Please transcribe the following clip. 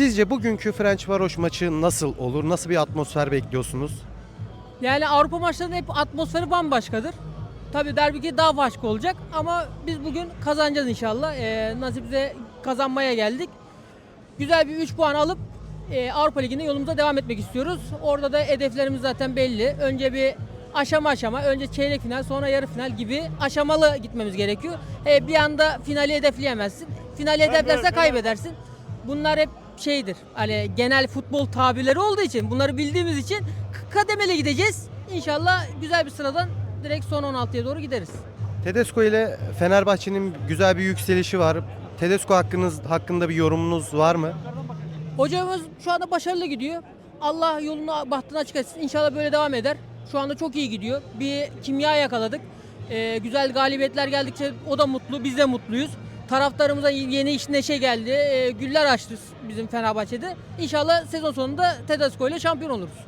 Sizce bugünkü Ferencvaroş maçı nasıl olur? Nasıl bir atmosfer bekliyorsunuz? Yani Avrupa maçlarının hep atmosferi bambaşkadır. Tabii derbi daha başka olacak ama biz bugün kazanacağız inşallah. Ee, nasipse kazanmaya geldik. Güzel bir 3 puan alıp e, Avrupa Ligi'nde yolumuza devam etmek istiyoruz. Orada da hedeflerimiz zaten belli. Önce bir aşama aşama, önce çeyrek final, sonra yarı final gibi aşamalı gitmemiz gerekiyor. E, bir anda finali hedefleyemezsin. Finali hedeflerse kaybedersin. Bunlar hep şeydir. Hani genel futbol tabirleri olduğu için, bunları bildiğimiz için kademeli gideceğiz. İnşallah güzel bir sıradan direkt son 16'ya doğru gideriz. Tedesco ile Fenerbahçe'nin güzel bir yükselişi var. Tedesco hakkınız hakkında bir yorumunuz var mı? Hocamız şu anda başarılı gidiyor. Allah yolunu bahtını açık etsin. İnşallah böyle devam eder. Şu anda çok iyi gidiyor. Bir kimya yakaladık. Ee, güzel galibiyetler geldikçe o da mutlu, biz de mutluyuz. Taraftarımıza yeni iş neşe geldi. Ee, güller açtı bizim Fenerbahçe'de. İnşallah sezon sonunda Tedesco ile şampiyon oluruz.